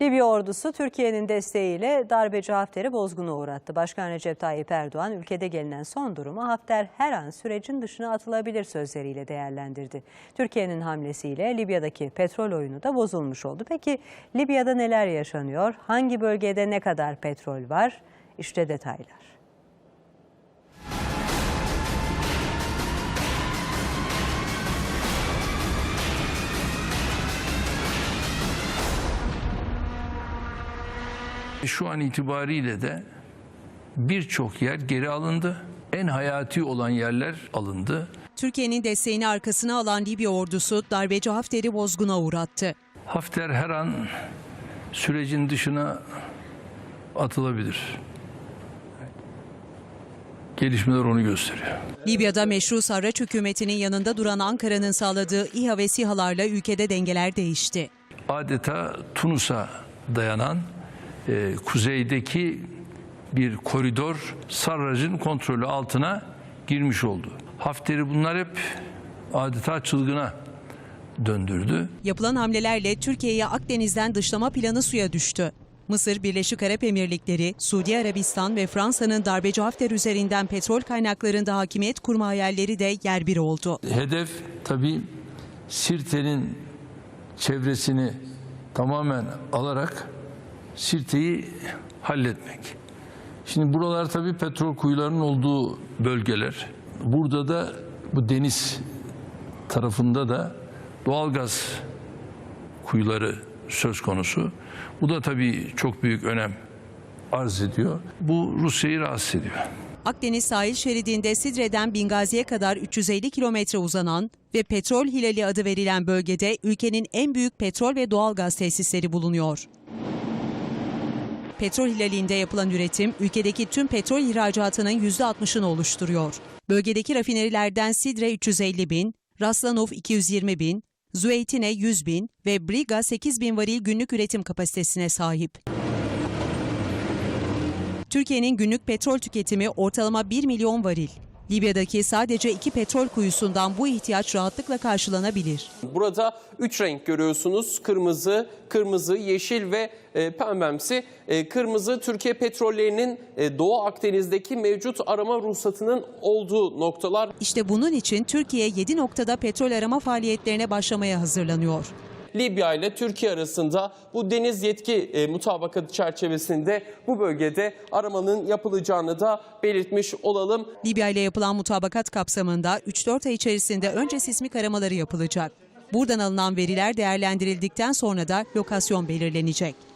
Libya ordusu Türkiye'nin desteğiyle darbeci Hafter'i bozguna uğrattı. Başkan Recep Tayyip Erdoğan ülkede gelinen son durumu Hafter her an sürecin dışına atılabilir sözleriyle değerlendirdi. Türkiye'nin hamlesiyle Libya'daki petrol oyunu da bozulmuş oldu. Peki Libya'da neler yaşanıyor? Hangi bölgede ne kadar petrol var? İşte detaylar. Şu an itibariyle de birçok yer geri alındı. En hayati olan yerler alındı. Türkiye'nin desteğini arkasına alan Libya ordusu darbeci Hafter'i bozguna uğrattı. Hafter her an sürecin dışına atılabilir. Gelişmeler onu gösteriyor. Libya'da meşru Sarraç hükümetinin yanında duran Ankara'nın sağladığı İHA ve SİHA'larla ülkede dengeler değişti. Adeta Tunus'a dayanan e, kuzeydeki bir koridor Sarrac'ın kontrolü altına girmiş oldu. Hafter'i bunlar hep adeta çılgına döndürdü. Yapılan hamlelerle Türkiye'ye Akdeniz'den dışlama planı suya düştü. Mısır, Birleşik Arap Emirlikleri, Suudi Arabistan ve Fransa'nın darbeci Hafter üzerinden petrol kaynaklarında hakimiyet kurma hayalleri de yer bir oldu. Hedef tabii Sirte'nin çevresini tamamen alarak Sirte'yi halletmek. Şimdi buralar tabii petrol kuyularının olduğu bölgeler. Burada da bu deniz tarafında da doğalgaz kuyuları söz konusu. Bu da tabii çok büyük önem arz ediyor. Bu Rusya'yı rahatsız ediyor. Akdeniz sahil şeridinde Sidre'den Bingazi'ye kadar 350 kilometre uzanan ve Petrol Hilali adı verilen bölgede ülkenin en büyük petrol ve doğalgaz tesisleri bulunuyor. Petrol Hilali'nde yapılan üretim ülkedeki tüm petrol ihracatının %60'ını oluşturuyor. Bölgedeki rafinerilerden Sidre 350 bin, Raslanov 220 bin, Züeytine 100 bin ve Briga 8 bin varil günlük üretim kapasitesine sahip. Türkiye'nin günlük petrol tüketimi ortalama 1 milyon varil. Libya'daki sadece iki petrol kuyusundan bu ihtiyaç rahatlıkla karşılanabilir. Burada üç renk görüyorsunuz. Kırmızı, kırmızı, yeşil ve e, pembemsi. E, kırmızı Türkiye petrollerinin e, Doğu Akdeniz'deki mevcut arama ruhsatının olduğu noktalar. İşte bunun için Türkiye 7 noktada petrol arama faaliyetlerine başlamaya hazırlanıyor. Libya ile Türkiye arasında bu deniz yetki e, mutabakatı çerçevesinde bu bölgede aramanın yapılacağını da belirtmiş olalım. Libya ile yapılan mutabakat kapsamında 3-4 ay içerisinde önce sismik aramaları yapılacak. Buradan alınan veriler değerlendirildikten sonra da lokasyon belirlenecek.